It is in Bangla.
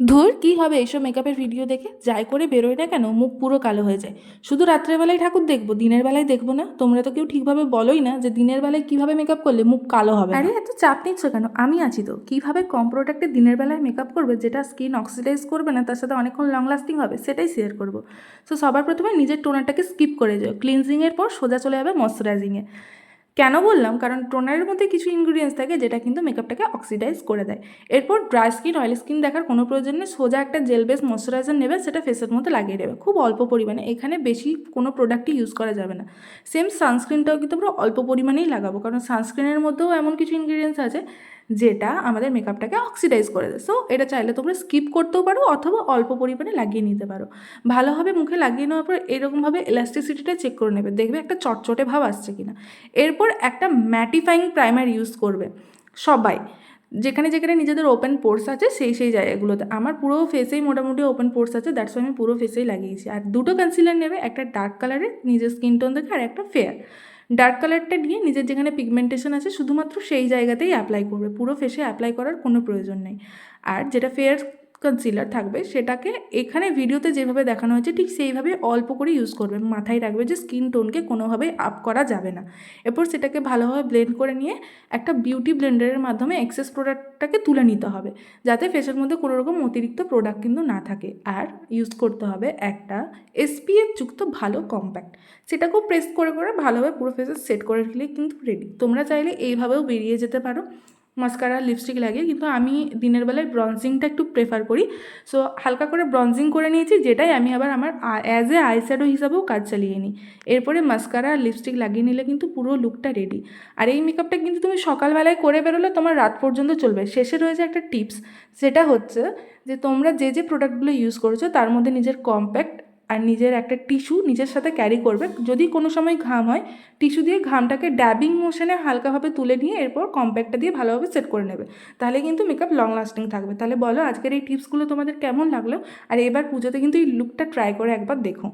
ধুর, কী হবে এইসব মেকআপের ভিডিও দেখে? যাই করে বেরোয় না কেন? মুখ পুরো কালো হয়ে যায়। শুধু রাত্রেবেলায় ঠাকুর দেখব, দিনের বেলায় দেখব না? তোমরা তো কেউ ঠিকভাবে বলোই না যে দিনের বেলায় কীভাবে মেকআপ করলে মুখ কালো হবে আরে, এত চাপ নিচ্ছ কেন? আমি আছি তো। কীভাবে কম প্রোডাক্টে দিনের বেলায় মেকআপ করবে যেটা স্কিন অক্সিডাইজ করবে না, তার সাথে অনেকক্ষণ লং লাস্টিং হবে, সেটাই শেয়ার করব। সো সবার প্রথমে নিজের টোনারটাকে স্কিপ করে যাও। ক্লিনজিংয়ের পর সোজা চলে যাবে ময়শ্চারাইজিংয়ে কেন বললাম? কারণ টোনারের মধ্যে কিছু ইনগ্রিডিয়েন্টস থাকে যেটা কিন্তু মেকআপটাকে অক্সিডাইজ করে দেয়। এরপর ড্রাই স্কিন অয়েল স্কিন দেখার কোনো প্রয়োজন নেই। সোজা একটা জেল বেস ময়শ্চারাইজার নেবে, সেটা ফেসের মধ্যে লাগিয়ে দেবে। খুব অল্প পরিমাণে। এখানে বেশি কোনো প্রোডাক্টই ইউজ করা যাবে না। সেম সানস্ক্রিনটাও কিন্তু আমরা অল্প পরিমাণেই লাগাবো। কারণ সানস্ক্রিনের মধ্যেও এমন কিছু ইনগ্রিডিয়েন্টস আছে যেটা আমাদের মেকআপটাকে অক্সিডাইজ করে দেয়। সো এটা চাইলে তোমরা স্কিপ করতেও পারো অথবা অল্প পরিমাণে লাগিয়ে নিতে পারো। ভালোভাবে মুখে লাগিয়ে নেওয়ার পর এরকমভাবে এলাস্টিসিটিটা চেক করে নেবে। দেখবে একটা চটচটে ভাব আসছে কিনা। এরপর একটা ম্যাটিফাইং প্রাইমার ইউজ করবে সবাই। যেখানে যেখানে নিজেদের ওপেন পোর্স আছে সেই সেই জায়গাগুলোতে। আমার পুরো ফেসেই মোটামুটি ওপেন পোর্স আছে দ্যাটস আমি পুরো ফেসেই লাগিয়েছি। আর দুটো কনসিলার নেবে, একটা ডার্ক কালারের নিজের স্কিন টোন দেখে, আর একটা ফেয়ার ডার্ক কালারটা নিয়ে নিজের যেখানে পিগমেন্টেশন আছে শুধুমাত্র সেই জায়গাতেই অ্যাপ্লাই করবে। পুরো ফেসে অ্যাপ্লাই করার কোনো প্রয়োজন নেই। আর যেটা ফেয়ার কনসিলার থাকবে, সেটাকে এখানে ভিডিওতে যেভাবে দেখানো হয়েছে, ঠিক সেইভাবে অল্প করে ইউজ করবে। মাথায় রাখবে যে স্কিন টোনকে কোনোভাবেই আপ করা যাবে না। এরপর সেটাকে ভালোভাবে ব্লেন্ড করে নিয়ে একটা বিউটি ব্লেন্ডারের মাধ্যমে এক্সেস প্রোডাক্টটাকে তুলে নিতে হবে, যাতে ফেসের মধ্যে কোনো রকম অতিরিক্ত প্রোডাক্ট কিন্তু না থাকে। আর ইউজ করতে হবে একটা এসপিএফ যুক্ত ভালো কম্প্যাক্ট সেটাকেও প্রেস করে করে ভালোভাবে পুরো ফেসে সেট করে রাখলে কিন্তু রেডি তোমরা চাইলে এইভাবেও বেরিয়ে যেতে পারো। মাস্কারা লিপস্টিক লাগে, কিন্তু আমি দিনের বেলায় ব্রঞ্জিংটা একটু প্রেফার করি। সো হালকা করে ব্রঞ্জিং করে নিয়েছি, যেটাই আমি আবার আমার অ্যাজ এ আই আইশ্যাডো হিসাবেও কাজ চালিয়ে নিই। এরপরে মাস্কারা লিপস্টিক লাগিয়ে নিলে কিন্তু পুরো লুকটা রেডি আর এই মেকআপটা কিন্তু তুমি সকালবেলায় করে বেরোলে তোমার রাত পর্যন্ত চলবে। শেষে রয়েছে একটা টিপস সেটা হচ্ছে যে তোমরা যে যে প্রোডাক্টগুলো ইউজ করেছ, তার মধ্যে নিজের কম্প্যাক্ট আর নিজের একটা টিস্যু নিজের সাথে ক্যারি করবে। যদি কোনো সময় ঘাম হয় টিস্যু দিয়ে ঘামটাকে ড্যাবিং মোশনে হালকাভাবে তুলে নিয়ে এরপর কম্প্যাক্টটা দিয়ে ভালোভাবে সেট করে নেবে। তাহলে কিন্তু মেকআপ লং লাস্টিং থাকবে। তাহলে বলো আজকের এই টিপসগুলো তোমাদের কেমন লাগল? আর এবার পুজোতে কিন্তু এই লুকটা ট্রাই করে একবার দেখো।